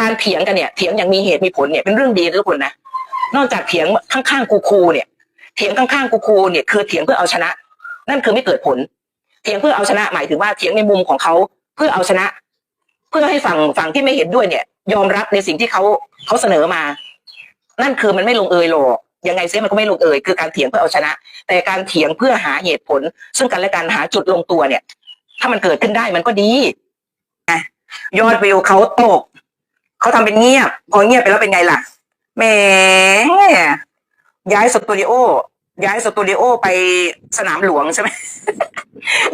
การเถียงกันเนี่ยเถียงอย่างมีเหตุมีผลเนี่ยเป็นเรื่องดีทุกคนนะนอกจากเถียงข้างๆกูคูเนี่ยเถียงข้างๆกูคูเนี่ยคือเถียงเพื่อเอาชนะ นั่นคือไม่เกิดผล เถียงเพื่อเอาชนะหมายถึงว่าเถียงในมุมของเขาเพื่อเอาชนะ เพื่อให้ฝั่งฝั่งที่ไม่เห็นด้วยเนี่ย ยอมรับในสิ่งที่เขาเขาเสนอมา นั่นคือมันไม่ลงเอยหรอกยังไงเสียมันก็ไม่ลงเอยคือการเถียงเพื่อเอาชนะ แต่การเถียงเพื่อหาเหตุผล ซึ่งกันและกันหาจุดลงตัวเนี่ย ถ้ามันเกิดขึ้นได้มันก็ดีนะยอดวิวเขาตก เขาทำเป็นเงียบ พอเงียบไปแล้วเป็นไงล่ะแหมย้ายสตูดิโอ ย้ายสตูดิโอไปสนามหลวงใช่ไหม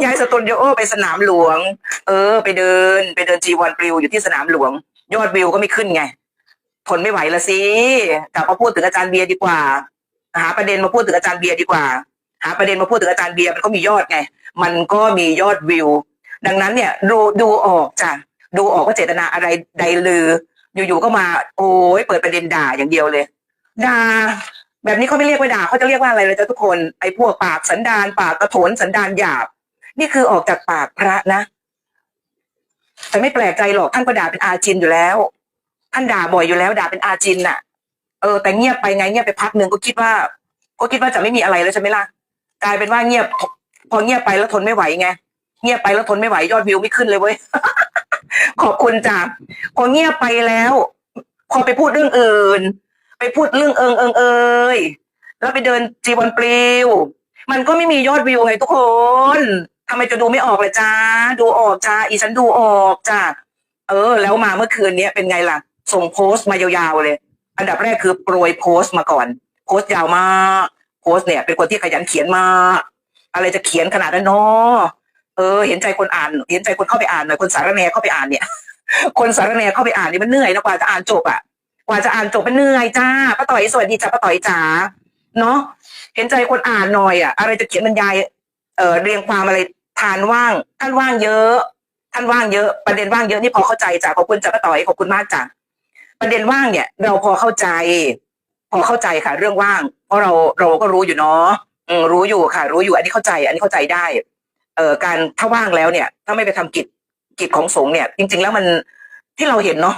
ย้ายสตูดิโอไปสนามหลวง เออ ไปเดิน ไปเดินจีวันปลิวอยู่ที่สนามหลวง ยอดวิวก็ไม่ขึ้นไงทนไม่ไหวละสิกลับมาพูดถึงอาจารย์เบียร์ดีกว่า หาประเด็นมาพูดถึงอาจารย์เบียร์ดีกว่า หาประเด็นมาพูดถึงอาจารย์เบียร์มันก็มียอดไง มันก็มียอดวิว ดังนั้นเนี่ย ดูดูออกจ้ะดูออกว่าเจตนาอะไรใดลือ อยู่ๆก็มา โอ้ยเปิดประเด็นด่าอย่างเดียวเลยด่าแบบนี้เขาไม่เรียกว่าด่าเขาจะเรียกว่าอะไรเลยจ้ะทุกคนไอ้พวกปากสันดานปากกระโถนสันดานหยาบ นี่คือออกจากปากพระนะแต่ไม่แปลกใจหรอกท่านก็ด่าเป็นอาจินอยู่แล้วท่านด่าบ่อยอยู่แล้ว ด่าเป็นอาจินน่ะ เออแต่เงียบไปไงเงียบไปพักหนึ่งก็คิดว่า ก็คิดว่าจะไม่มีอะไรแล้วใช่ไหมล่ะกลายเป็นว่าเงียบ พอเงียบไปแล้วทนไม่ไหวไงเงียบไปแล้วทนไม่ไหวยอดวิวไม่ขึ้นเลยเว้ย ขอบคุณจ้ะพอเงียบไปแล้ว พอไปพูดเรื่องอื่น ไปพูดเรื่องเอิงเอิงเอยแล้วไปเดินจีบอลปลิวมันก็ไม่มียอดวิวไงทุกคนทำไมจะดูไม่ออกเลยจ้าดูออกจ้าอีฉันดูออกจ้าเออ แล้วมาเมื่อคืนนี้เป็นไงล่ะ ส่งโพสต์มายาวๆเลย อันดับแรกคือโปรยโพสต์มาก่อน โพสต์ยาวมาก โพสต์เนี่ย เป็นคนที่ขยันเขียนมาก อะไรจะเขียนขนาดนั้นเนาะ เออเห็นใจคนอ่าน เห็นใจคนเข้าไปอ่านหน่อยคนสารแนเข้าไปอ่านเนี่ย คนสารแนเข้าไปอ่านนี่มันเหนื่อยนะกว่าจะอ่านจบอะกว่าจะอ่านจบมันเหนื่อยจ้าป้าต่อยสวัสดีจ้าป้าต่อยจ๋าเนาะเห็นใจคนอ่านหน่อยอะอะไรจะเขียนบรรยายเอ่อเรียงความอะไรทานว่างท่านว่างเยอะ ท่านว่างเยอะประเด็นว่างเยอะนี่พอเข้าใจจ้ะขอบคุณจ้าป้าต่อยขอบคุณมากจ้ะประเด็นว่างเนี่ย เราพอเข้าใจ พอเข้าใจค่ะ เรื่องว่าง เพราะเราเราก็รู้อยู่เนาะรู้อยู่ค่ะ รู้อยู่อันนี้เข้าใจ อันนี้เข้าใจได้ เอ่อการถ้าว่างแล้วเนี่ย ถ้าไม่ไปทำกิจกิจของสงฆ์เนี่ย จริง ๆ แล้วมันที่เราเห็นเนาะ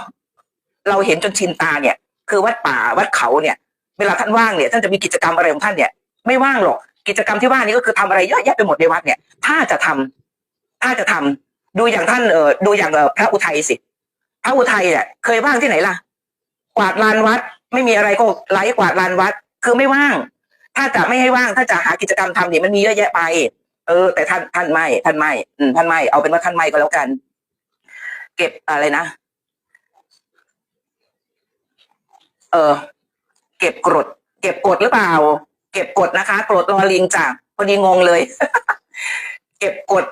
เราเห็นจนชินตาเนี่ย คือวัดป่าวัดเขาเนี่ย เวลาท่านว่างเนี่ยท่านจะมีกิจกรรมอะไรของท่านเนี่ย ไม่ว่างหรอกกิจกรรมที่ว่านี้ก็คือทำอะไรเยอะแยะไปหมดในวัดเนี่ย ถ้าจะทำถ้าจะทำดูอย่างท่านเออดูอย่างเออพระอุทัยสิพระอุทัยเนี่ยเคยว่างที่ไหนล่ะ กวาดลานวัด ไม่มีอะไรก็ไล่กวาดลานวัด คือไม่ว่าง ถ้าจะไม่ให้ว่าง ถ้าจะหากิจกรรมทำเนี่ยมันมีเยอะแยะไป เออ แต่ท่านท่านไม่ ท่านไม่อืมท่านไม่ เอาเป็นว่าท่านไม่ก็แล้วกัน เก็บอะไรนะ เออ เก็บกรด เก็บกรดหรือเปล่า เก็บกรดนะคะกรดรอลิงจ้ะพอดีงงเลย เก็บกด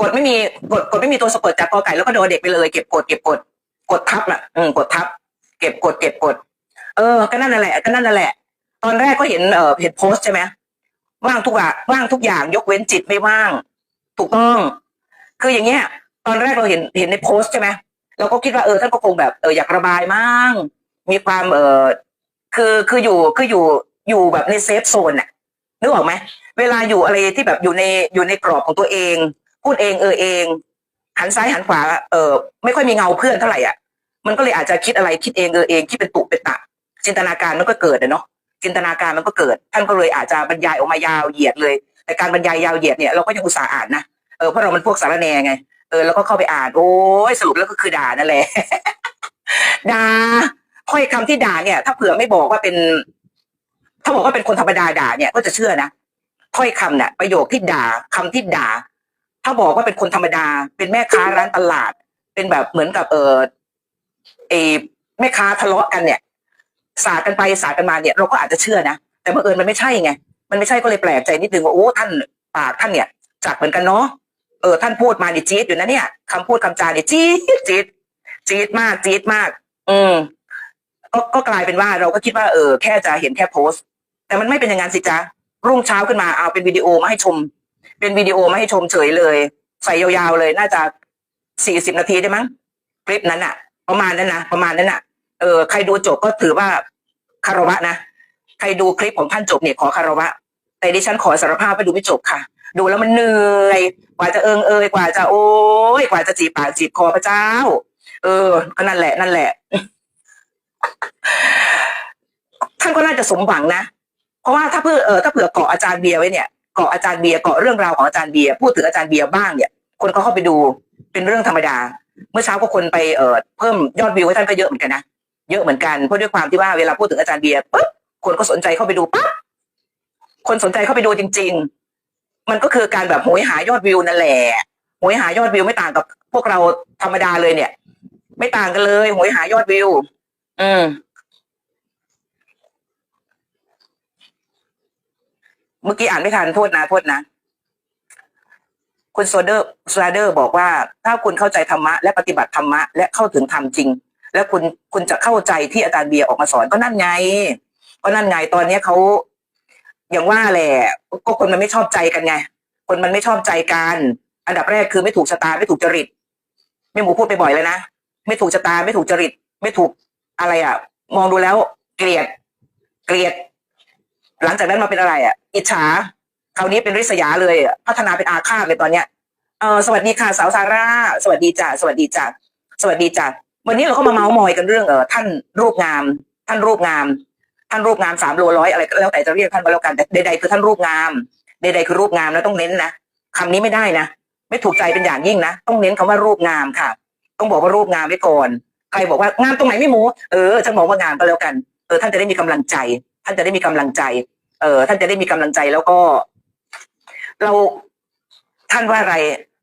กดไม่มีกดกดไม่มีตัวสะกดจากกอไก่แล้วก็โดนเด็กไปเลย เก็บกดเก็บกดกดทับอะ อืมกดทับ เก็บกดเก็บกด เออ ก็นั่นนั่นแหละก็นั่นนั่นแหละ ตอนแรกก็เห็นเออเห็นโพสใช่ไหม ว่างทุกอย่างว่างทุกอย่างยกเว้นจิตไม่ว่าง ถูกต้อง คืออย่างเงี้ย ตอนแรกเราเห็นเห็นในโพสต์ใช่ไหมเราก็คิดว่าเออท่านก็คงแบบเอออยากระบายมั่งมีความเออคือคืออยู่คืออยู่อยู่แบบในเซฟโซนน่ะนึกออกไหมเวลาอยู่อะไรที่แบบอยู่ในอยู่ในกรอบของตัวเอง พูดเองเออเอง หันซ้ายหันขวาเออไม่ค่อยมีเงาเพื่อนเท่าไหร่อะมันก็เลยอาจจะคิดอะไรคิดเองเออเองคิดเป็นตุเป็นตะจินตนาการมันก็เกิดอะเนาะ จินตนาการมันก็เกิด ท่านก็เลยอาจจะบรรยายออกมายาวเหยียดเลย แต่การบรรยายยาวเหยียดเนี่ยเราก็ยังอุตส่าห์อ่านนะเออเพราะเรามันพวกสารแหนไงเออแล้วก็เข้าไปอ่าน โอ้ยสรุปแล้วก็คือด่านั่นแหละด่าถ้อยคำที่ด่าเนี่ย ถ้าเผื่อไม่บอกว่าเป็น ถ้าบอกว่าเป็นคนธรรมดาด่าเนี่ยก็จะเชื่อนะถ้อยคำเนี่ยประโยคที่ด่าคำที่ด่า ถ้าบอกว่าเป็นคนธรรมดา เป็นแม่ค้าร้านตลาด เป็นแบบเหมือนกับเออเอแม่ค้าทะเลาะกันเนี่ย สาดกันไปสาดกันมาเนี่ยเราก็อาจจะเชื่อนะแต่บังเอิญมันไม่ใช่ไงมันไม่ใช่ก็เลยแปลกใจนิดนึงว่าโอ้ท่านปากท่านเนี่ยจัดเหมือนกันเนาะเออท่านพูดมาเนี่ยจี๊ดอยู่นะเนี่ยคำพูดคำจาเนี่ยจี๊ดจี๊ดจี๊ดมากจี๊ดมาก อืมก็ก็กลายเป็นว่าเราก็คิดว่าเออแค่จะเห็นแค่โพสต์ แต่มันไม่เป็นอย่างนั้นสิจ๊ะรุ่งเช้าขึ้นมาเอาเป็นวิดีโอมาให้ชม เป็นวิดีโอมาให้ชมเฉยเลย ใส่ยาวๆเลยน่าจะสี่สิบนาทีได้มั้งคลิปนั้นอะประมาณนั้นนะประมาณนั้นอะ เออใครดูจบก็ถือว่าคารวะนะใครดูคลิปของท่านจบเนี่ยขอคารวะ แต่ดิฉันขอสารภาพว่าดูไม่จบค่ะ ดูแล้วมันเหนื่อย กว่าจะเอิงเอยกว่าจะโอ้ยกว่าจะจีบปากจีบคอพระเจ้า เออก็นั่นแหละ นั่นแหละ ท่านก็น่าจะสมหวังนะเพราะว่าถ้าเพื่อเออถ้าเผื่อเกาะอาจารย์เบียร์ไว้เนี่ยเกาะอาจารย์เบียร์เกาะเรื่องราวของอาจารย์เบียร์พูดถึงอาจารย์เบียร์บ้างเนี่ยคนก็เข้าไปดูเป็นเรื่องธรรมดา เมื่อเช้าก็คนไปเออเพิ่มยอดวิวให้ท่านก็เยอะเหมือนกันนะ เยอะเหมือนกันเพราะด้วยความที่ว่าเวลาพูดถึงอาจารย์เบียร์ปุ๊บคนก็สนใจเข้าไปดูปั๊บคนสนใจเข้าไปดูจริง ๆ มันก็คือการแบบโหยหายอดวิวนั่นแหละโหยหายอดวิวไม่ต่างกับพวกเราธรรมดาเลยเนี่ย ไม่ต่างกันเลยโหยหายอดวิว อืมเมื่อกี้อ่านไม่ทันโทษนะโทษนะคุณโซเดอร์สไลเดอร์บอกว่า ถ้าคุณเข้าใจธรรมะและปฏิบัติธรรมะและเข้าถึงธรรมจริง แล้วคุณคุณจะเข้าใจที่อาจารย์เบียร์ออกมาสอนก็นั่นไง ก็นั่นไงตอนเนี้ยเขาอย่างว่าแหละก็คนมันไม่ชอบใจกันไง คนมันไม่ชอบใจกัน อันดับแรกคือไม่ถูกชะตาไม่ถูกจริตแม่หมูพูดไปบ่อยเลยนะไม่ถูกชะตาไม่ถูกจริต ไม่ถูกอะไรอะ มองดูแล้ว เกลียด เกลียด หลังจากนั้นมาเป็นอะไร อะ อิจฉาคราวนี้เป็นริษยาเลยพัฒนาเป็นอาฆาตเลยตอนเนี้ยเออสวัสดีค่ะสาวซาร่า สวัสดีจ้ะสวัสดีจ้ะสวัสดีจ้ะ วันนี้เราก็มาเมาส์มอยกันเรื่องเออท่านรูปงาม ท่านรูปงาม ท่านรูปงามสามโลร้อยอะไรก็แล้วแต่จะเรียกท่านก็แล้วกันแต่ใดๆคือท่านรูปงาม ใดๆคือรูปงามแล้วต้องเน้นนะคำนี้ไม่ได้นะไม่ถูกใจเป็นอย่างยิ่งนะต้องเน้นคำว่ารูปงามค่ะ ต้องบอกว่ารูปงามไว้ก่อนใครบอกว่างามตรงไหนไม่หมูเออฉันบอกว่างามก็แล้วกันเออท่านจะได้มีกำลังใจ ท่านจะได้มีกำลังใจ เออท่านจะได้มีกำลังใจแล้วก็ เราท่านว่าอะไร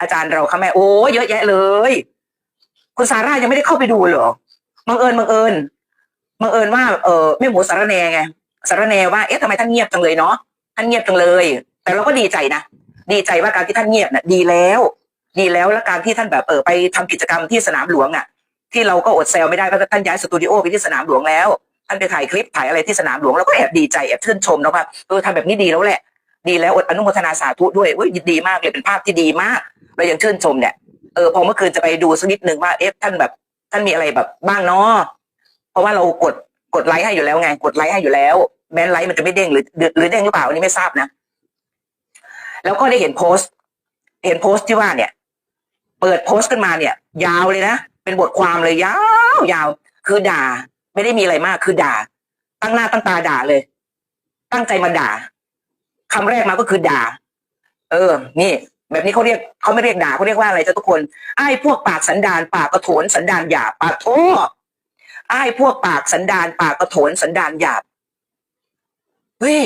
อาจารย์เราค่ะแม่โอ้เยอะแยะเลย คุณซาร่ายังไม่ได้เข้าไปดูเหรอบังเอิญบังเอิญบังเอิญว่าเออแม่หมูสารแนไงสารแนว่าเอ๊ะทำไมท่านเงียบจังเลยเนาะท่านเงียบจังเลย แต่เราก็ดีใจนะดีใจว่าการที่ท่านเงียบน่ะ ดีแล้ว ดีแล้วและการที่ท่านแบบเออไปทำกิจกรรมที่สนามหลวงอะ ที่เราก็อดแซวไม่ได้เพราะท่านย้ายสตูดิโอไปที่สนามหลวงแล้วท่านไปถ่ายคลิปถ่ายอะไรที่สนามหลวงเราก็แอบดีใจแอบชื่นชมนะว่าเออทำแบบนี้ดีแล้วแหละ ดีแล้วอดอนุโมทนาสาธุด้วยเว้ยดีมากเลยเป็นภาพที่ดีมากเรายังชื่นชมเนี่ย เออพอเมื่อคืนจะไปดูสักนิดหนึ่งว่าเอ๊ะท่านแบบ ท่านมีอะไรแบบบ้างเนาะเพราะว่าเรากดกดไลค์ให้อยู่แล้วไงกดไลค์ให้อยู่แล้วแม้นไลค์มันจะไม่เด้งหรือหรือเด้งหรือเปล่าอันนี้ไม่ทราบนะแล้วก็ได้เห็นโพสต์ เห็นโพสต์ที่ว่าเนี่ย เปิดโพสต์ขึ้นมาเนี่ย ยาวเลยนะเป็นบทความเลยยาวยาวคือด่า ไม่ได้มีอะไรมากคือด่า ตั้งหน้าตั้งตาด่าเลย ตั้งใจมาด่าคำแรกมาก็คือด่า เออ นี่ แบบนี้เขาเรียกเขาไม่เรียกด่าเขาเรียกว่าอะไรจ้ะทุกคนไอ้พวกปากสันดานปากกระโถนสันดานหยาบปากโทไอ้พวกปากสันดานปากกระโถนสันดานหยาบเฮ้ย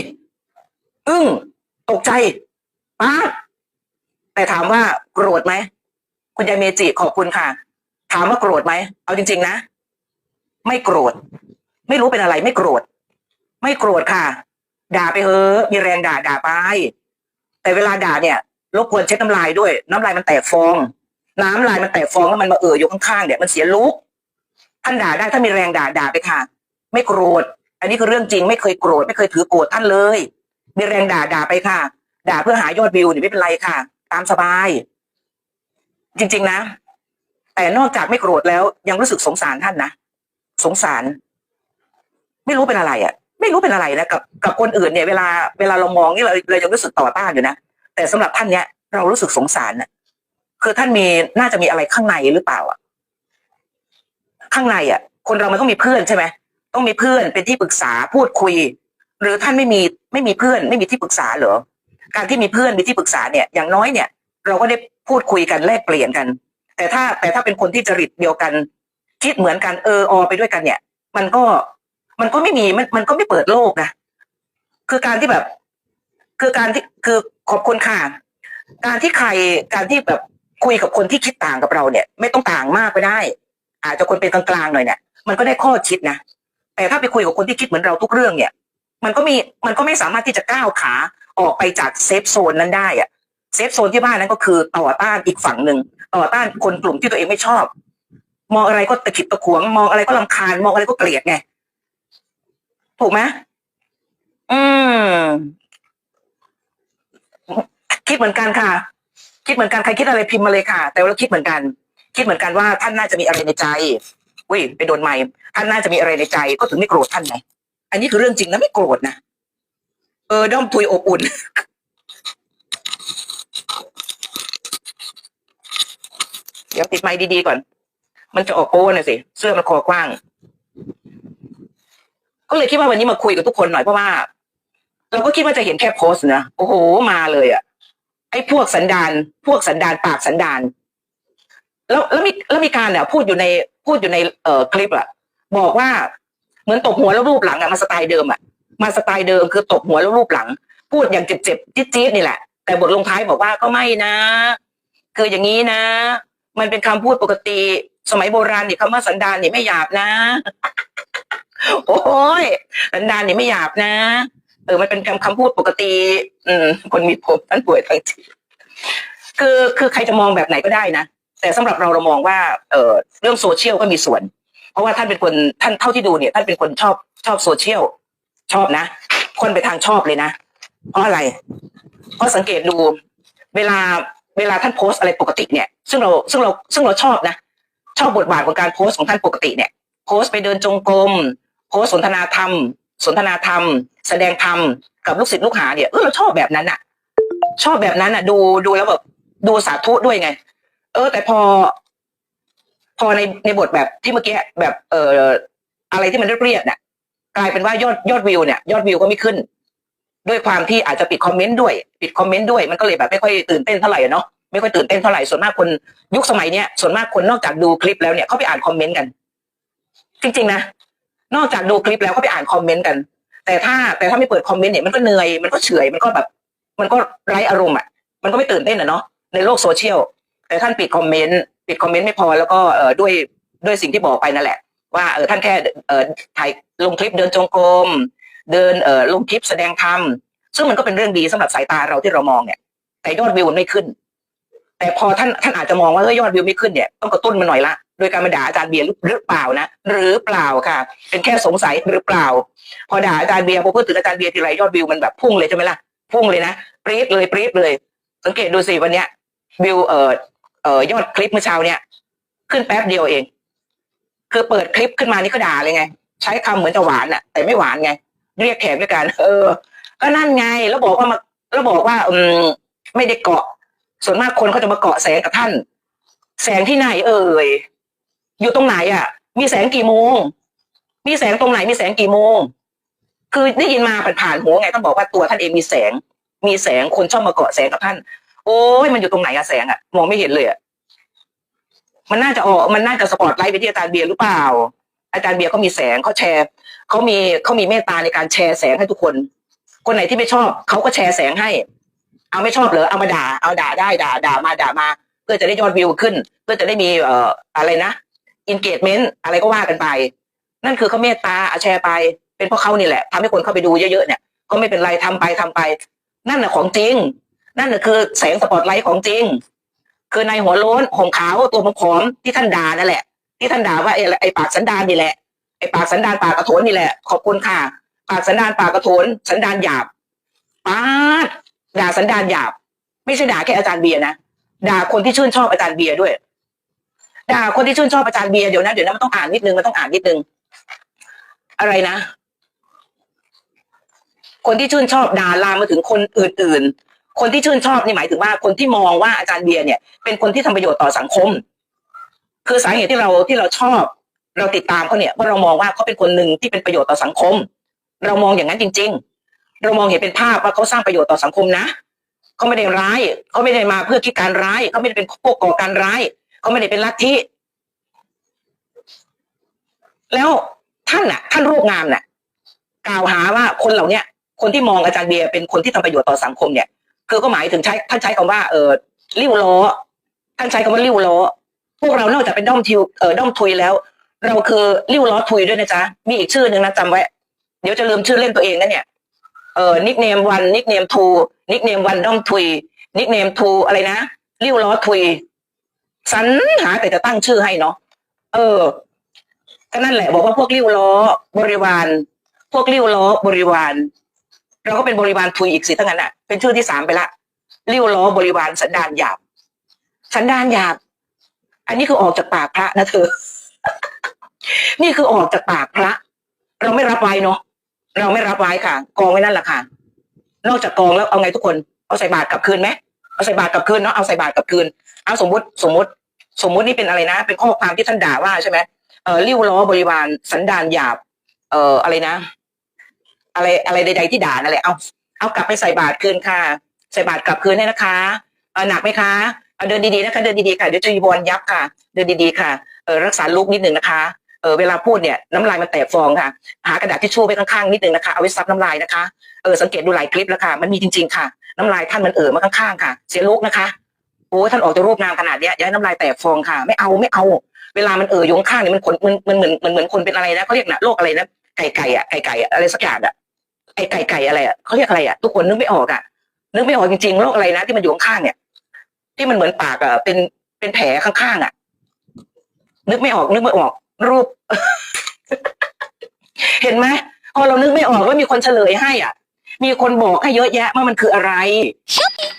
อึ้งตกใจป้าแต่ถามว่าโกรธไหมคุณยายเมจิขอบคุณค่ะ ถามว่าโกรธไหมเอาจริง ๆ นะ ไม่โกรธ ไม่รู้เป็นอะไร ไม่โกรธ ไม่โกรธค่ะ ด่าไปเถอมีแรงด่าด่าไป แต่เวลาด่าเนี่ย รบกวนเช็ดน้ำลายด้วย น้ำลายมันแตกฟอง น้ำลายมันแตกฟองแล้วมันมาเอ่ออยู่ข้างๆเนี่ยมันเสียลุกท่านด่าได้ถ้ามีแรงด่าด่าไปค่ะ ไม่โกรธ อันนี้คือเรื่องจริงไม่เคยโกรธไม่เคยถือโกรธท่านเลย มีแรงด่าด่าไปค่ะ ด่าเพื่อหายอดวิวนี่ไม่เป็นไรค่ะ ตามสบาย จริง ๆนะ แต่นอกจากไม่โกรธแล้ว ยังรู้สึกสงสารท่านนะสงสาร ไม่รู้เป็นอะไรอะ ไม่รู้เป็นอะไรนะกับกับคนอื่นเนี่ยเวลาเวลาเรามองนี่เราเรายังรู้สึกต่อต้านอยู่นะ แต่สำหรับท่านเนี้ย เรารู้สึกสงสารน่ะ คือท่านมีน่าจะมีอะไรข้างในหรือเปล่าอะ ข้างในอะ คนเรามันต้องมีเพื่อนใช่ไหมต้องมีเพื่อนเป็นที่ปรึกษาพูดคุย หรือท่านไม่มีไม่มีเพื่อน ไม่มีที่ปรึกษาเหรอการที่มีเพื่อนมีที่ปรึกษาเนี่ย อย่างน้อยเนี่ย เราก็ได้พูดคุยกันแลกเปลี่ยนกัน แต่ถ้าแต่ถ้าเป็นคนที่จริตเดียวกัน คิดเหมือนกันเอออไปด้วยกันเนี่ย มันก็มันก็ไม่มีมันมันก็ไม่เปิดโลกนะคือการที่แบบ คือการที่คือ ขอบคุณค่ะ การที่ใครการที่แบบคุยกับคนที่คิดต่างกับเราเนี่ย ไม่ต้องต่างมากก็ได้ อาจจะคนเป็นกลางๆหน่อยเนี่ยมันก็ได้ข้อคิดนะแต่ถ้าไปคุยกับคนที่คิดเหมือนเราทุกเรื่องเนี่ย มันก็มีมันก็ไม่สามารถที่จะก้าวขาออกไปจากเซฟโซนนั้นได้อะเซฟโซนที่บ้านนั้นก็คือต่อต้านอีกฝั่งหนึ่งต่อต้านคนกลุ่มที่ตัวเองไม่ชอบ มองอะไรก็ตะขิดตะขวง มองอะไรก็ลำคาญ มองอะไรก็เกลียดไงถูกไหมอืม คิดเหมือนกันค่ะ คิดเหมือนกันใครคิดอะไรพิมพ์มาเลยค่ะ แต่เราคิดเหมือนกัน คิดเหมือนกันว่าท่านน่าจะมีอะไรในใจอุ้ยไปโดนไม้ท่านน่าจะมีอะไรในใจก็ถึงไม่โกรธท่านไงอันนี้คือเรื่องจริงนะไม่โกรธนะเออด้อมทุยอบอุ่นเดี๋ยวติดไม้ดีๆก่อน มันจะออกโป้น่ะสิ เสื้อมันคอกว้าง ก็เลยคิดว่าวันนี้มาคุยกับทุกคนหน่อยเพราะว่า เราก็คิดว่าจะเห็นแค่โพสต์นะ โอ้โห มาเลยอะ ไอ้พวกสันดานพวกสันดานปากสันดานแล้วแล้วมีแล้วมีการเนี่ยพูดอยู่ในพูดอยู่ในเอ่อคลิปอะบอกว่าเหมือนตบหัวแล้วรูปหลังอะมาสไตล์เดิมอะมาสไตล์เดิมคือตบหัวแล้วรูปหลัง พูดอย่างเจ็บๆจี๊ดๆนี่แหละ แต่บทลงท้ายบอกว่าก็ไม่นะ คืออย่างนี้นะ มันเป็นคำพูดปกติสมัยโบราณนี่คำว่าสันดานนี่ไม่หยาบนะ โอ้ยสันดานนี่ไม่หยาบนะ ออมันเป็นคำพูดปกติ อืม คนมีผมท่านป่วยทางจิตคือคือใครจะมองแบบไหนก็ได้นะแต่สำหรับเราเรามองว่า เออเรื่องโซเชียลก็มีส่วน เพราะว่าท่านเป็นคนท่านเท่าที่ดูเนี่ย ท่านเป็นคนชอบชอบโซเชียลชอบนะ คนไปทางชอบเลยนะ เพราะอะไร เพราะสังเกตดู เวลาเวลาท่านโพสอะไรปกติเนี่ย ซึ่งเราซึ่งเราซึ่งเราชอบนะ ชอบบทบาทของการโพสของท่านปกติเนี่ย โพสไปเดินจงกรมโพสสนทนาธรรม สนทนาธรรม แสดงธรรมกับลูกศิษย์ลูกหาเนี่ยเออเราชอบแบบนั้นอะชอบแบบนั้นอะดูดูแล้วแบบดูสาธุด้วยไง เออ แต่พอ พอในในบทแบบที่เมื่อกี้แบบ เอ่ออะไรที่มันเรียบๆเนี่ยกลายเป็นว่ายอดยอดวิวเนี่ยยอดวิวก็ไม่ขึ้น ด้วยความที่อาจจะปิดคอมเมนต์ด้วย ปิดคอมเมนต์ด้วยมันก็เลยแบบไม่ค่อยตื่นเต้นเท่าไหร่อะเนาะไม่ค่อยตื่นเต้นเท่าไหร่ส่วนมากคนยุคสมัยเนี้ยส่วนมากคนนอกจากดูคลิปแล้วเนี่ยเขาไปอ่านคอมเมนต์กัน จริง ๆ นะ นอกจากดูคลิปแล้วก็ไปอ่านคอมเมนต์กัน แต่ถ้าแต่ถ้าไม่เปิดคอมเมนต์เนี่ยมันก็เหนื่อยมันก็เฉยมันก็แบบ มันก็ไร้อารมณ์อะมันก็ไม่ตื่นเต้นอะเนาะในโลกโซเชียลแต่ท่านปิดคอมเมนต์ปิดคอมเมนต์ไม่พอแล้วก็เออด้วยด้วยสิ่งที่บอกไปนั่นแหละ ว่าเออท่านแค่เออถ่ายลงคลิปเดินจงกรมเดินเออลงคลิปแสดงธรรมซึ่งมันก็เป็นเรื่องดีสำหรับสายตาเราที่เรามองเนี่ย แต่ยอดวิวมันไม่ขึ้น แต่พอท่านท่านอาจจะมองว่าเฮ้ยยอดวิวไม่ขึ้นเนี่ยต้องกระตุ้นมันหน่อยละ โดยการมาด่าอาจารย์เบียร์หรือเปล่านะหรือเปล่าค่ะ เป็นแค่สงสัยหรือเปล่า พอด่าอาจารย์เบียร์พอพูดถึงอาจารย์เบียร์ทีไรยอดวิวมันแบบพุ่งเลยใช่ไหมล่ะพุ่งเลยนะปรี๊ดเลยปรี๊ดเลย สังเกตดูสิวันเนี้ยวิวเอ่อเอ่อยอดคลิปเมื่อเช้าเนี่ยขึ้นแป๊บเดียวเอง คือเปิดคลิปขึ้นมานี่ก็ด่าเลยไง ใช้คำเหมือนจะหวานอะแต่ไม่หวานไง เรียกแขกด้วยกันเออ ก็นั่นไงแล้วบอกว่ามาแล้วบอกว่า อืมไม่ได้เกาะ ส่วนมากคนเขาจะมาเกาะแสงกับท่าน แสงที่ไหนเอ่ย อยู่ตรงไหนอะ มีแสงกี่โมง มีแสงตรงไหนมีแสงกี่โมง คือได้ยินมาผ่านๆหัวไงต้องบอกว่าตัวท่านเองมีแสง มีแสงคนชอบมาเกาะแสงกับท่าน โอ้ยมันอยู่ตรงไหนอะแสงอะมองไม่เห็นเลยอะมันน่าจะออกมันน่าจะสปอตไลท์ไปที่อาจารย์เบียร์หรือเปล่า อาจารย์เบียร์เขามีแสงเขาแชร์เขามีเขามีเมตตาในการแชร์แสงให้ทุกคน คนไหนที่ไม่ชอบเขาก็แชร์แสงให้ เอาไม่ชอบเหรอเอามาด่า เอาด่าได้ด่า ด่ามาด่ามา เพื่อจะได้ยอดวิวขึ้น เพื่อจะได้มีเอ่ออะไรนะ อินเกจเมนต์อะไรก็ว่ากันไป นั่นคือเขาเมตตาแชร์ไป เป็นเพราะเขานี่แหละทำให้คนเข้าไปดูเยอะๆเนี่ย ก็ไม่เป็นไรทำไปทำไป นั่นน่ะของจริง นั่นน่ะคือแสงสปอตไลท์ของจริง คือในหัวโล้นห่มขาวตัวผอมที่ท่านด่านั่นแหละ ที่ท่านด่าว่าไอ้ไอ้ปากสันดานนี่แหละไอ้ปากสันดานปากกระโถนนี่แหละ ขอบคุณค่ะ ปากสันดานปากกระโถนสันดานหยาบปาดด่าสันดานหยาบ ไม่ใช่ด่าแค่อาจารย์เบียร์นะด่าคนที่ชื่นชอบอาจารย์เบียร์ด้วย ด่าคนที่ชื่นชอบอาจารย์เบียร์เดี๋ยวนะเดี๋ยวนะมันต้องอ่านนิดนึงมันต้องอ่านนิดนึง อะไรนะ คนที่ชื่นชอบด่าลามมาถึงคนอื่น ๆ คนที่ชื่นชอบนี่หมายถึงว่าคนที่มองว่าอาจารย์เบียร์เนี่ย เป็นคนที่ทำประโยชน์ต่อสังคม คือสาเหตุที่เราที่เราชอบ เราติดตามเขาเนี่ยเพราะเรามองว่าเขาเป็นคนหนึ่งที่เป็นประโยชน์ต่อสังคม เรามองอย่างนั้นจริง ๆ เรามองเห็นเป็นภาพว่าเขาสร้างประโยชน์ต่อสังคมนะเขาไม่ได้ร้ายเขาไม่ได้มาเพื่อคิดการร้ายเขาไม่ได้เป็นพวกก่อการร้าย เขาไม่ได้เป็นลัทธิแล้วท่านน่ะ ท่านรูปงามน่ะ กล่าวหาว่าคนเหล่าเนี้ยคนที่มองอาจารย์เบียร์เป็นคนที่ทำประโยชน์ต่อสังคมเนี่ย คือก็หมายถึงใช้ท่านใช้คำว่าเออริ้วล้อท่านใช้คำว่าริ้วล้อพวกเรานอกจากเป็นด้อมทิวเออด้อมทุยแล้ว เราคือริ้วล้อทุยด้วยนะจ๊ะมีอีกชื่อหนึ่งนะจำไว้ เดี๋ยวจะลืมชื่อเล่นตัวเองนะเนี่ยเออนิกเนมวันนิกเนมทูนิกเนมวันด้อมทุยนิกเนมทูอะไรนะริ้วล้อทุย สรรหาแต่จะตั้งชื่อให้เนาะเออ ก็นั่นแหละ บอกว่าพวกริ้วล้อบริวาร พวกริ้วล้อบริวาร เราก็เป็นบริวารทุยอีกสิทั้งนั้นอะเป็นชื่อที่สามไปละริ้วล้อบริวารสันดานหยาบสันดานหยาบ อันนี้คือออกจากปากพระนะเธอ นี่คือออกจากปากพระ เราไม่รับไว้เนาะเราไม่รับไว้ค่ะ กองไว้นั่นแหละค่ะ นอกจากกองแล้วเอาไงทุกคน เอาใส่บาตรกลับคืนไหมเอาใส่บาตรกลับคืนเนาะเอาใส่บาตรกลับคืน เอาสมมติสมมติ สมมุตินี่เป็นอะไรนะ เป็นข้อความที่ท่านด่าว่าใช่ไหมเออริ้วล้อบริวารสันดานหยาบ เอ่ออะไรนะ อะไรอะไรใด ๆ ที่ด่านั่นแหละเอาเอากลับไปใส่บาตรคืนค่ะ ใส่บาตรกลับคืนให้นะคะเออหนักไหมคะเอาเดินดีๆนะคะ เดินดีๆค่ะเดี๋ยวจะยีบอลยับค่ะ เดินดีๆค่ะเออรักษาลุกนิดหนึ่งนะคะเออเวลาพูดเนี่ยน้ำลายมันแตกฟองค่ะ หากระดาษทิชชู่ไว้ข้างๆนิดหนึ่งนะคะเอาไว้ซับน้ำลายนะคะเออสังเกตดูหลายคลิปแล้วค่ะ มันมีจริง ๆ ค่ะ น้ำลายท่านมันเอ่อมาข้างๆค่ะ เสียลุกนะคะ โอ้ท่านออกจะรูปงามขนาดเนี้ยอย่าให้น้ำลายแตกฟองค่ะ ไม่เอาไม่เอา เวลามันเอ่ออยู่ข้างเนี่ยมันขนมันมันเหมือนมันเหมือนคนเป็นอะไรนะเขาเรียกนะโรคอะไรนะไก่ไก่อะไก่ไก่อะอะไรสักอย่างอะไอ้ไก่ไก่อะไรอะเขาเรียกอะไรอะทุกคนนึกไม่ออกอะนึกไม่ออกจริงๆโรคอะไรนะที่มันอยู่ข้างเนี่ย ที่มันเหมือนปากอะเป็นเป็นแผลข้างๆอะนึกไม่ออกนึกไม่ออก รูป เห็นไหมพอเรานึกไม่ออกแล้วมีคนเฉลยให้อะ มีคนบอกให้เยอะแยะว่ามันคืออะไร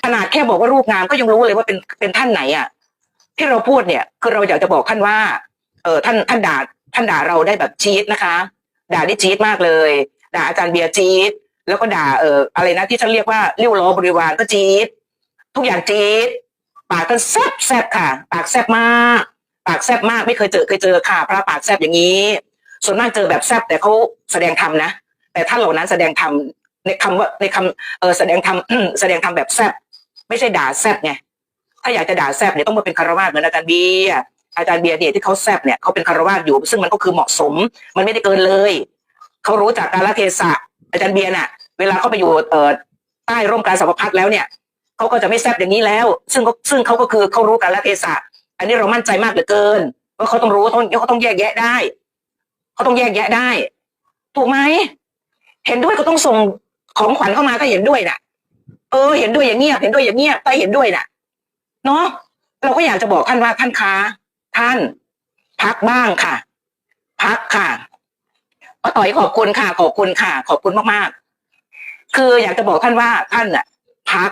ขนาดแค่บอกว่ารูปงามก็ยังรู้เลยว่าเป็นเป็นท่านไหนอะที่เราพูดเนี่ย คือเราอยากจะบอกท่านว่า เออท่านท่านด่าท่านด่าเราได้แบบจี๊ดนะคะ ด่าได้จี๊ดมากเลย ด่าอาจารย์เบียร์จี๊ดแล้วก็ด่าเอออะไรนะที่ท่านเรียกว่าเลี้ยวล้อบริวารก็จี๊ดทุกอย่างจี๊ดปากท่านแซบแซบค่ะ ปากแซบมาก ปากแซบมากไม่เคยเจอเคยเจอค่ะ พระปากแซบอย่างนี้ ส่วนมากเจอแบบแซบแต่เขาแสดงธรรมนะแต่ท่านเหล่านั้นแสดงธรรม ในคำว่าในคำเออแสดงธรรมแสดงธรรมแบบแซบไม่ใช่ด่าแซบไงถ้าอยากจะด่าแซบเนี่ยต้องมาเป็นคารวาสเหมือนอาจารย์เบียร์อาจารย์เบียร์เนี่ยที่เขาแซบเนี่ยเขาเป็นคารวาสอยู่ ซึ่งมันก็คือเหมาะสม มันไม่ได้เกินเลยเขารู้จากกาลเทศะอาจารย์เบียร์น่ะ เวลาเขาไปอยู่เอ่อใต้ร่มการสาวพัดแล้วเนี่ยเขาก็จะไม่แซบอย่างนี้แล้ว ซึ่งซึ่งเขาก็คือเขารู้กาลเทศะ อันนี้เรามั่นใจมากเหลือเกินว่าเขาต้องรู้ต้องเขาต้องแยกแยะได้เขาต้องแยกแยะได้ ถูกไหมเห็นด้วยก็ต้องส่ง ของขวัญเข้ามาถ้าเห็นด้วยน่ะ เออ เห็นด้วยอย่างเงี้ยเห็นด้วยอย่างเงี้ยบถ้เห็นด้วยน่ะ เนาะเราก็อยากจะบอกท่านว่าท่านคะท่าน พักบ้างค่ะ พักค่ะป้าต่อยขอบคุณค่ะ ขอบคุณค่ะ ขอบคุณมากๆ คืออยากจะบอกท่านว่าท่านน่ะ พัก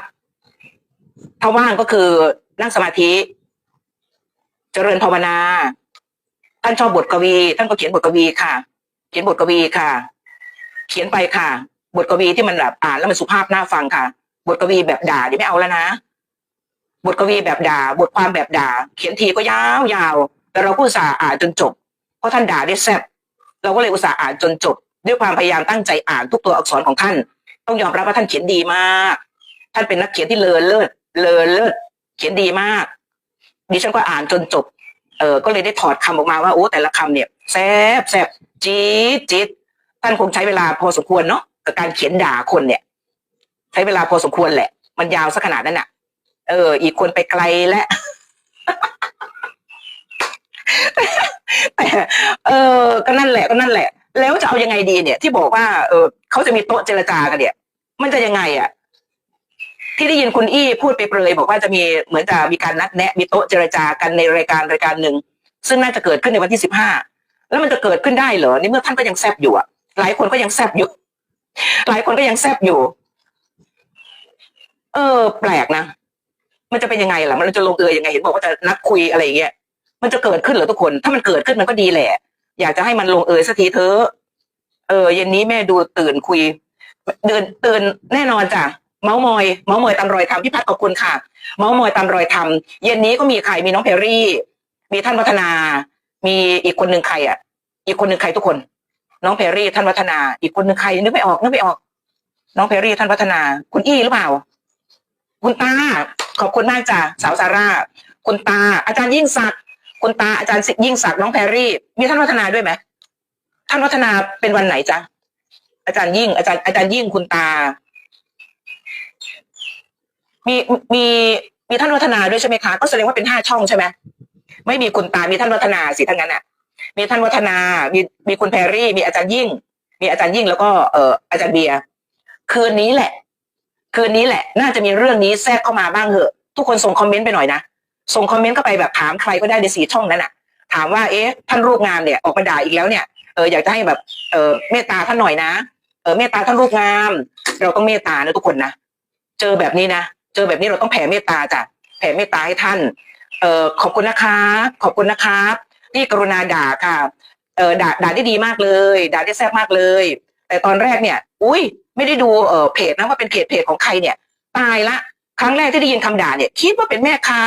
ถ้าว่างก็คือนั่งสมาธิ เจริญภาวนา ท่านชอบบทกวี ท่านก็เขียนบทกวีค่ะ เขียนบทกวีค่ะ เขียนไปค่ะ บทกวีที่มันแบบอ่านแล้วมันสุภาพน่าฟังค่ะ บทกวีแบบด่าเดี๋ยวไม่เอาแล้วนะ บทกวีแบบด่า บทความแบบด่า เขียนทีก็ยาวยาวแต่เราก็อุตส่าห์อ่านจนจบ เพราะท่านด่าได้แซ่บเราก็เลยอุตส่าห์อ่านจนจบ ด้วยความพยายามตั้งใจอ่านทุกตัวอักษรของท่าน ต้องยอมรับว่าท่านเขียนดีมาก ท่านเป็นนักเขียนที่เลอเลิศเลอเลิศเขียนดีมากดิฉันก็อ่านจนจบเออก็เลยได้ถอดคำออกมาว่าโอ้แต่ละคำเนี่ยแซบแซบจี๊ดจี๊ดท่านคงใช้เวลาพอสมควรเนาะ กับการเขียนด่าคนเนี่ย ใช้เวลาพอสมควรแหละ มันยาวสักขนาดนั้นน่ะ เออ อีกคนไปไกลแล้วแต่เออ ก็นั่นแหละก็นั่นแหละ แล้วจะเอายังไงดีเนี่ย ที่บอกว่า เออเขาจะมีโต๊ะเจรจากันเนี่ย มันจะยังไงอะที่ได้ยินคุณอี้พูดไปเปรยบอกว่าจะมีเหมือนจะมีการนัดแนะ มีโต๊ะเจรจากันในรายการรายการหนึ่งซึ่งน่าจะเกิดขึ้นในวันที่สิบห้าแล้วมันจะเกิดขึ้นได้เหรอในเมื่อท่านก็ยังแซบอยู่อะหลายคนก็ยังแซบอยู่ หลายคนก็ยังแซบอยู่ เออ แปลกนะ มันจะเป็นยังไงล่ะ มันจะลงเอยยังไงเห็นบอกว่าจะนัดคุยอะไรอย่างเงี้ย มันจะเกิดขึ้นเหรอทุกคน ถ้ามันเกิดขึ้นมันก็ดีแหละ อยากจะให้มันลงเอยสักทีเถอะ เออ เย็นนี้แม่ดูตื่นคุย เดินตื่นแน่นอนจ้ะ เมาส์มอย เมาส์มอยตามรอยธรรมพี่พัดขอบคุณค่ะ เมาส์มอยตามรอยธรรมเย็นนี้ก็มีใคร มีน้องเพรรี่ มีท่านวัฒนา มีอีกคนหนึ่งใครอะ อีกคนหนึ่งใครทุกคน น้องเพรรี่ท่านวัฒนา อีกคนหนึ่งใครนึกไม่ออกนึกไม่ออก น้องเพรรี่ท่านวัฒนา คุณอี้หรือเปล่า คุณตา ขอบคุณมากจ้ะสาวซาร่าคุณตา อาจารย์ยิ่งศักดิ์คุณตาอาจารย์ยิ่งศักดิ์น้องแพรรี่ มีท่านวัฒนาด้วยไหมท่านวัฒนาเป็นวันไหนจ๊ะอาจารย์ยิ่ง อาจารย์อาจารย์ยิ่งคุณตา มีมีมีท่านวัฒนาด้วยใช่ไหมคะ ก็แสดงว่าเป็นห้าช่องใช่ไหมไม่มีคุณตา มีท่านวัฒนาสิทั้งนั้นอะ มีท่านวัฒนา มีมีคุณแพรรี่ มีอาจารย์ยิ่ง มีอาจารย์ยิ่งแล้วก็เอ่ออาจารย์เบียร์คืนนี้แหละ คืนนี้แหละ น่าจะมีเรื่องนี้แทรกเข้ามาบ้างเหอะ ทุกคนส่งคอมเมนต์ไปหน่อยนะ ส่งคอมเมนต์เข้าไปแบบถามใครก็ได้ในสีช่องนั้นน่ะ ถามว่าเอ๊ะท่านรูปงามเนี่ยออกมาด่าอีกแล้วเนี่ยเอออยากจะให้แบบเออเมตตาท่านหน่อยนะเออเมตตาท่านรูปงาม เราต้องเมตตานะทุกคนนะเจอแบบนี้นะเจอแบบนี้เราต้องแผ่เมตตาจ้ะแผ่เมตตาให้ท่านเออขอบคุณนะคะ ขอบคุณนะคะ ที่กรุณาด่าค่ะเออด่าด่าได้ดีมากเลย ด่าได้แซ่บมากเลย แต่ตอนแรกเนี่ย อุ้ยไม่ได้ดูเออเพจนะว่าเป็นเพจเพจของใครเนี่ย ตายละ ครั้งแรกที่ได้ยินคำด่าเนี่ยคิดว่าเป็นแม่ค้า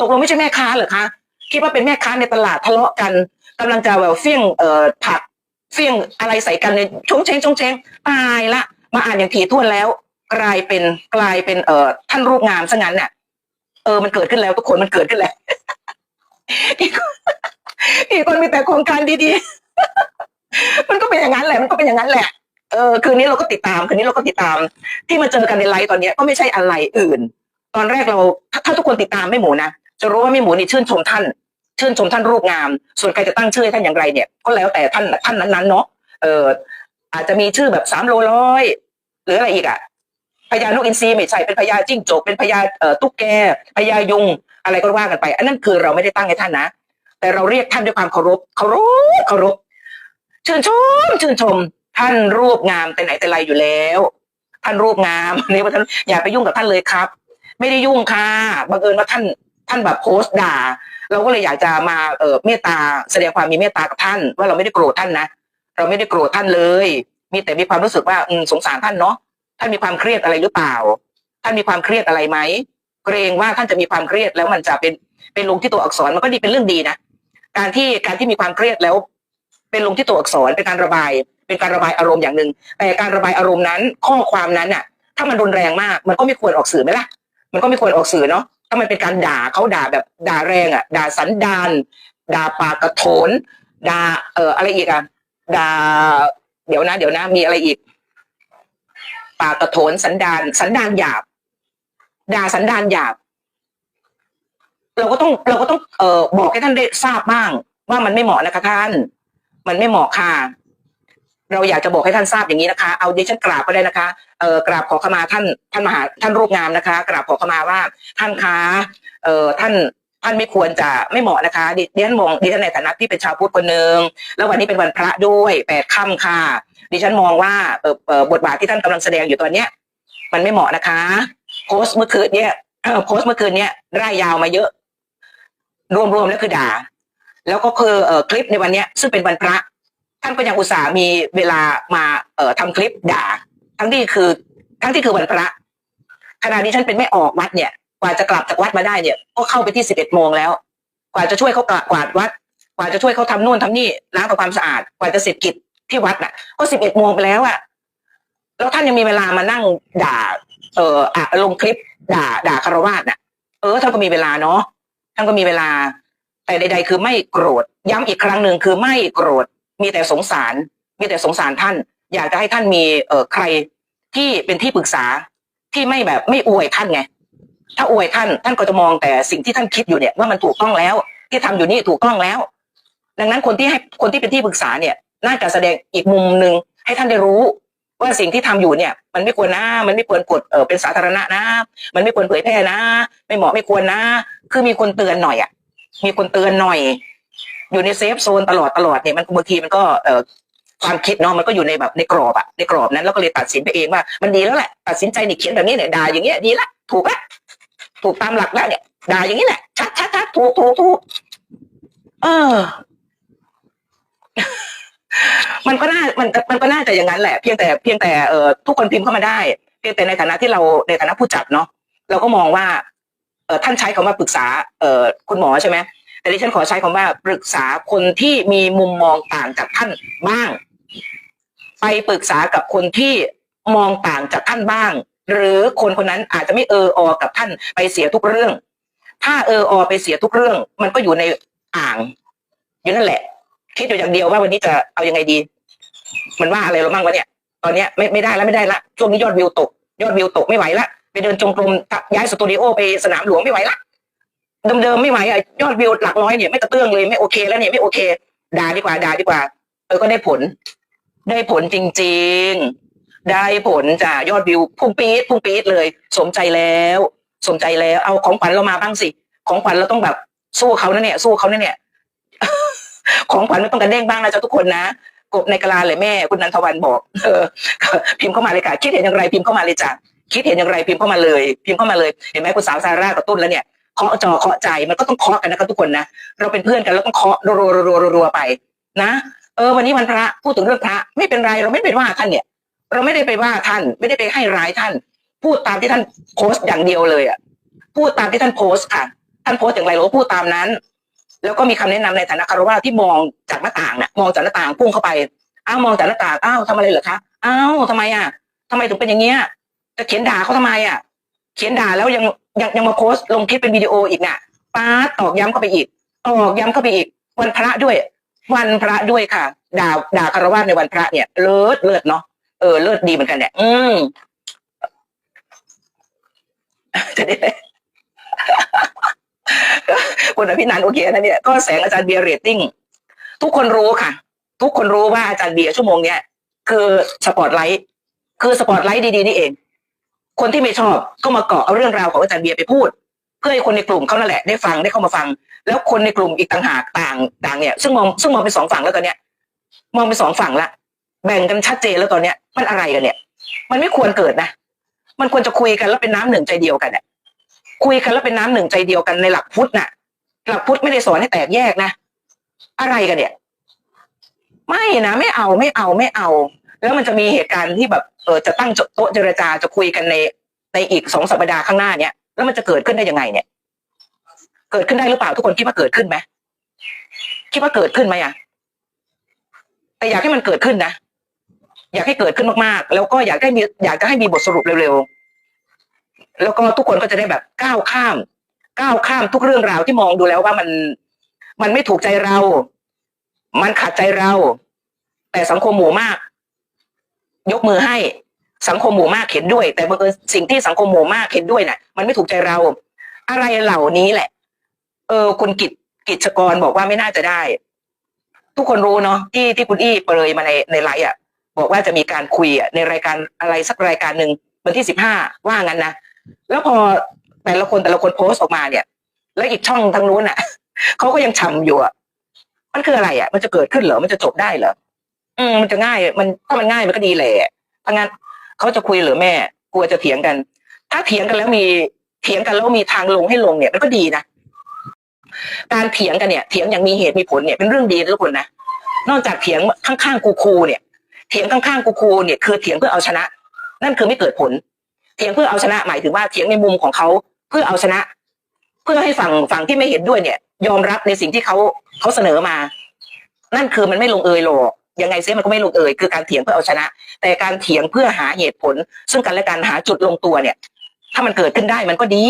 ตกลงไม่ใช่แม่ค้าเหรอคะคิดว่าเป็นแม่ค้าในตลาดทะเลาะกันกำลังจะแบบเฟี้ยงเอ่อผักเฟี้ยงอะไรใส่กันในชงเชงชงเชงตายละ มาอ่านอย่างถี่ถ้วนแล้ว กลายเป็นกลายเป็นเอ่อท่านรูปงามซะงั้นเนี่ยเออมันเกิดขึ้นแล้วทุกคนมันเกิดขึ้นแล้ว อีกคนอีกคนมีแต่โครงการดีๆ มันก็เป็นอย่างนั้นแหละ มันก็เป็นอย่างนั้นแหละ เออ คืนนี้เราก็ติดตาม คืนนี้เราก็ติดตาม ที่มาเจอกันในไลฟ์ตอนเนี้ยก็ไม่ใช่อะไรอื่น ตอนแรกเราถ้าถ้าทุกคนติดตามไม่หมูนะ จะรู้ว่าไม่หมูนี่ชื่นชมท่าน ชื่นชมท่านรูปงาม ส่วนใครจะตั้งชื่อให้ท่านอย่างไรเนี่ย ก็แล้วแต่ท่าน ท่านนั้นๆเนาะ เออ อาจจะมีชื่อแบบสามโลร้อย หรืออะไรอีกอะพญานกอินทรีไม่ใช่ เป็นพญาจิ้งจก เป็นพญาเอ่อตุ๊กแก พญายุง อะไรก็ว่ากันไป อันนั้นคือเราไม่ได้ตั้งให้ท่านนะ แต่เราเรียกท่านด้วยความเคารพเคารพเคารพชื่นชมชื่นชม ท่านรูปงามแต่ไหนแต่ไรอยู่แล้ว ท่านรูปงามนี่ว่าท่านอย่าไปยุ่งกับท่านเลยครับ ไม่ได้ยุ่งค่ะบังเอิญว่าท่านท่านแบบโพสต์ด่า เราก็เลยอยากจะมาเอ่อเมตตาแสดงความมีเมตตากับท่าน ว่าเราไม่ได้โกรธท่านนะเราไม่ได้โกรธท่านเลย มีแต่มีความรู้สึกว่าอืมสงสารท่านเนาะท่านมีความเครียดอะไรหรือเปล่า ท่านมีความเครียดอะไรไหมเกรงว่าท่านจะมีความเครียดแล้วมันจะเป็นเป็นลงที่ตัวอักษรมันก็ดีเป็นเรื่องดีนะ การที่การที่มีความเครียดแล้ว เป็นลงที่ตัวอักษรเป็นการระบาย เป็นการระบายอารมณ์อย่างหนึ่งแต่การระบายอารมณ์นั้นข้อความนั้นน่ะ ถ้ามันรุนแรงมาก มันก็ไม่ควรออกสื่อไหมล่ะ มันก็ไม่ควรออกสื่อเนาะถ้ามันเป็นการด่าเขาด่าแบบด่าแรงอะ ด่าสันดานด่าปากกระโถนด่าเอ่ออะไรอีกอะด่าเดี๋ยวนะ เดี๋ยวนะ มีอะไรอีก ปากกระโถนสันดานสันดานหยาบด่าสันดานหยาบ เราก็ต้องเราก็ต้องเอ่อบอกให้ท่านได้ทราบบ้าง ว่ามันไม่เหมาะนะคะท่าน มันไม่เหมาะค่ะ เราอยากจะบอกให้ท่านทราบอย่างนี้นะคะ เอาดิฉันกราบก็ได้นะคะเอ่อกราบขอขมาท่านท่านมหาท่านรูปงามนะคะ กราบขอขมาว่าท่านคะเอ่อท่านท่านไม่ควรจะไม่เหมาะนะคะดิฉันมองดิฉันในฐานะที่เป็นชาวพุทธคนหนึ่งแล้ววันนี้เป็นวันพระด้วยแปดค่ำค่ะ ดิฉันมองว่าเอ่อเอ่อบทบาทที่ท่านกำลังแสดงอยู่ตอนเนี้ย มันไม่เหมาะนะคะ โพสต์เมื่อคืนเนี่ยโพสต์เมื่อคืนเนี่ยร่ายยาวมาเยอะ รวมๆแล้วคือด่า แล้วก็คืออคลิปในวันนี้ซึ่งเป็นวันพระ ท่านก็ยังอุตส่าห์มีเวลามาเออทำคลิปด่า ทั้งที่คือทั้งที่คือวันพระขณะนี้ฉันเป็นไม่ออกวัดเนี่ย กว่าจะกลับจากวัดมาได้เนี่ย ก็เข้าไปที่สิบเอ็ดโมงแล้ว กว่าจะช่วยเขากวาดวัด กว่าจะช่วยเขาทำนู่นทำนี่ล้างทำความสะอาด กว่าจะเสร็จกิจที่วัดน่ะ ก็สิบเอ็ดโมงไปแล้วอะแล้วท่านยังมีเวลามานั่งด่า เอออะลงคลิปด่า ด่าคารวาสน่ะ เออท่านก็มีเวลาเนาะ ท่านก็มีเวลา แต่ใด ๆ คือไม่โกรธย้ำอีกครั้งหนึ่งคือไม่โกรธมีแต่สงสาร มีแต่สงสารท่าน อยากจะให้ท่านมีเอ่อใครที่เป็นที่ปรึกษาที่ไม่แบบไม่อวยท่านไง ถ้าอวยท่าน ท่านก็จะมองแต่สิ่งที่ท่านคิดอยู่เนี่ยว่ามันถูกต้องแล้ว ที่ทำอยู่นี่ถูกต้องแล้ว ดังนั้นคนที่ให้คนที่เป็นที่ปรึกษาเนี่ย น่าจะแสดงอีกมุมหนึ่งให้ท่านได้รู้ว่าสิ่งที่ทำอยู่เนี่ย มันไม่ควรนะ มันไม่ควรกดเออเป็นสาธารณะนะ มันไม่ควรเผยแพร่นะ ไม่เหมาะไม่ควรนะ คือมีคนเตือนหน่อยอะ มีคนเตือนหน่อย อยู่ในเซฟโซนตลอดตลอดเนี่ยมันบางทีมันก็เออความคิดเนาะมันก็อยู่ในแบบในกรอบอะในกรอบนั้นแล้วก็เลยตัดสินไปเองว่า มันดีแล้วแหละตัดสินใจนี่เขียนแบบนี้เนี่ยด่าอย่างเงี้ยดีละถูกละถูกตามหลักแล้วเนี่ยด่าอย่างนี้แหละชัดชัดชัดถูกถูกถูกเออ มันก็น่ามันมันก็น่าจะอย่างนั้นแหละเพียงแต่เพียงแต่เออทุกคนพิมพ์เข้ามาได้ เพียงแต่ในฐานะที่เราในฐานะผู้จัดเนาะเราก็มองว่า ท่านใช้คำว่าปรึกษาเอคุณหมอใช่ไหมแต่ดิฉันขอใช้คำว่าปรึกษาคนที่มีมุมมองต่างจากท่านบ้าง ไปปรึกษากับคนที่มองต่างจากท่านบ้าง หรือคนคนนั้นอาจจะไม่เอออกับท่านไปเสียทุกเรื่อง ถ้าเอออไปเสียทุกเรื่อง มันก็อยู่ในอ่าง อยู่นั่นแหละ คิดอยู่อย่างเดียวว่าวันนี้จะเอายังไงดี มันว่าอะไรเราบ้างวะเนี่ย ตอนเนี้ยไม่ไม่ได้แล้วไม่ได้ละช่วงนี้ยอดวิวตก ยอดวิวตกไม่ไหวละ ไปเดินจงกรมย้ายสตูดิโอไปสนามหลวงไม่ไหวละเดิมๆไม่ไหวอะยอดวิวหลักร้อยเนี่ยไม่กระเตื้องเลยไม่โอเค แล้วเนี่ยไม่โอเคด่าดีกว่าด่าดีกว่าเออก็ได้ผล ได้ผลจริง ๆ ได้ผลจ้ะยอดวิวพุ่งปี๊ดพุ่งปี๊ดเลย สมใจแล้ว สมใจแล้ว เอาของขวัญเรามาบ้างสิ ของขวัญเราต้องแบบสู้เขานะเนี่ย สู้เขานะเนี่ย ของขวัญไม่ต้องกระเด้งบ้างนะจ๊ะทุกคนนะกบในกะลาเลยแม่ คุณนันทวันบอก เออพิมพ์เข้ามาเลยค่ะ คิดเห็นอย่างไรพิมพ์เข้ามาเลยจ้ะ คิดเห็นอย่างไรพิมพ์เข้ามาเลย พิมพ์เข้ามาเลยเห็นไหมคุณสาวซาร่ากับตุ้นแล้วเนี่ยเคาะจอเคาะใจมันก็ต้องเคาะกันนะครับทุกคนนะเราเป็นเพื่อนกันเราต้องเคาะรัวๆรัวรัวไป นะเออวันนี้วันพระพูดถึงเรื่องพระไม่เป็นไรเราไม่ไปว่าท่านเนี่ย เราไม่ได้ไปว่าท่าน ไม่ได้ไปให้ร้ายท่าน พูดตามที่ท่านโพสต์อย่างเดียวเลยอะพูดตามที่ท่านโพสต์ค่ะท่านโพสต์อย่างไรเราก็พูดตามนั้น แล้วก็มีคำแนะนำในฐานะคารวะที่มองจากหน้าต่างน่ะมองจากหน้าต่างพุ่งเข้าไปอ้าวมองจากหน้าต่างอ้าวทำอะไรเหรอคะอ้าวทำไมอะทำไมถึงเป็นอย่างเงี้ย จะเขียนด่าเขาทำไมอะ เขียนด่าแล้วยังยังยังมาโพสต์ลงคลิปเป็นวิดีโออีกน่ะป้าตอกย้ำเข้าไปอีก ตอกย้ำเข้าไปอีก วันพระด้วย วันพระด้วยค่ะ ด่าด่าคารวะในวันพระเนี่ย เลิศเลิศเนาะเออเลิศดีเหมือนกันเนี่ยอืมจะได้คุณอภินันโอเคนะเนี่ยก็แสงอาจารย์เบียร์เรตติ้งทุกคนรู้ค่ะ ทุกคนรู้ว่าอาจารย์เบียร์ชั่วโมงเนี้ยคือสปอตไลท์คือสปอตไลท์ดีๆนี่เอง คนที่ไม่ชอบก็มาเกาะเอาเรื่องราวของอาจารย์เบียร์ไปพูด เพื่อให้คนในกลุ่มเขานั่นแหละได้ฟังได้เข้ามาฟัง แล้วคนในกลุ่มอีกต่างหากต่างต่างเนี่ยซึ่งมองซึ่งมองเป็นสองฝั่งแล้วตอนเนี้ยมองเป็นสองฝั่งละแบ่งกันชัดเจนแล้วตอนเนี้ยมันอะไรกันเนี่ย มันไม่ควรเกิดนะ มันควรจะคุยกันแล้วเป็นน้ำหนึ่งใจเดียวกันเนี่ยคุยกันแล้วเป็นน้ำหนึ่งใจเดียวกันในหลักพุทธน่ะ หลักพุทธไม่ได้สอนให้แตกแยกนะ อะไรกันเนี่ย ไม่นะไม่เอาไม่เอาไม่เอา แล้วมันจะมีเหตุการณ์ที่แบบเออจะตั้งโต๊ะเจรจาจะคุยกันในในอีกสองสัปดาห์ข้างหน้าเนี่ยแล้วมันจะเกิดขึ้นได้ยังไงเนี่ย เกิดขึ้นได้หรือเปล่าทุกคนคิดว่าเกิดขึ้นไหมคิดว่าเกิดขึ้นไหมอะแต่อยากให้มันเกิดขึ้นนะอยากให้เกิดขึ้นมากๆ แล้วก็อยากได้มีอยากจะให้มีบทสรุปเร็วๆแล้วก็ทุกคนก็จะได้แบบก้าวข้าม ก้าวข้ามทุกเรื่องราวที่มองดูแล้วว่ามันมันไม่ถูกใจเรา มันขัดใจเรา แต่สังคมหมู่มาก ยกมือให้สังคมหมู่มากเห็นด้วย แต่บังเอิญสิ่งที่สังคมหมู่มากเห็นด้วยน่ะ มันไม่ถูกใจเรา อะไรเหล่านี้แหละ เออ คุณกิจกิจกรบอกว่าไม่น่าจะได้ ทุกคนรู้เนาะที่ที่คุณอี้เปรยมาในในไลฟ์อะ บอกว่าจะมีการคุยอะในรายการอะไรสักรายการหนึ่งวันที่สิบห้าว่างั้นนะแล้วพอแต่ละคนแต่ละคนโพสต์ออกมาเนี่ย แล้วอีกช่องทางนู้นอะเขาก็ยังฉ่ำอยู่อะมันคืออะไรอะ มันจะเกิดขึ้นเหรอมันจะจบได้เหรอ อืมมันจะง่าย มันถ้ามันง่ายมันก็ดีแหละถ้างั้นเขาจะคุยหรือแม่ กลัวจะเถียงกัน ถ้าเถียงกันแล้วมีเถียงกันแล้วมีทางลงให้ลงเนี่ยมันก็ดีนะการเถียงกันเนี่ยเถียงอย่างมีเหตุมีผลเนี่ยเป็นเรื่องดีนะทุกคนนะนอกจากเถียงข้างๆกูคูเนี่ยเถียงข้างๆกูคูเนี่ยคือเถียงเพื่อเอาชนะ นั่นคือไม่เกิดผล เถียงเพื่อเอาชนะหมายถึงว่าเถียงในมุมของเขาเพื่อเอาชนะ เพื่อให้ฝั่งฝั่งที่ไม่เห็นด้วยเนี่ย ยอมรับในสิ่งที่เขาเขาเสนอมา นั่นคือมันไม่ลงเอยหรอก ยังไงเสียมันก็ไม่ลงเอยคือการเถียงเพื่อเอาชนะ แต่การเถียงเพื่อหาเหตุผล ซึ่งกันและกันหาจุดลงตัวเนี่ย ถ้ามันเกิดขึ้นได้มันก็ดี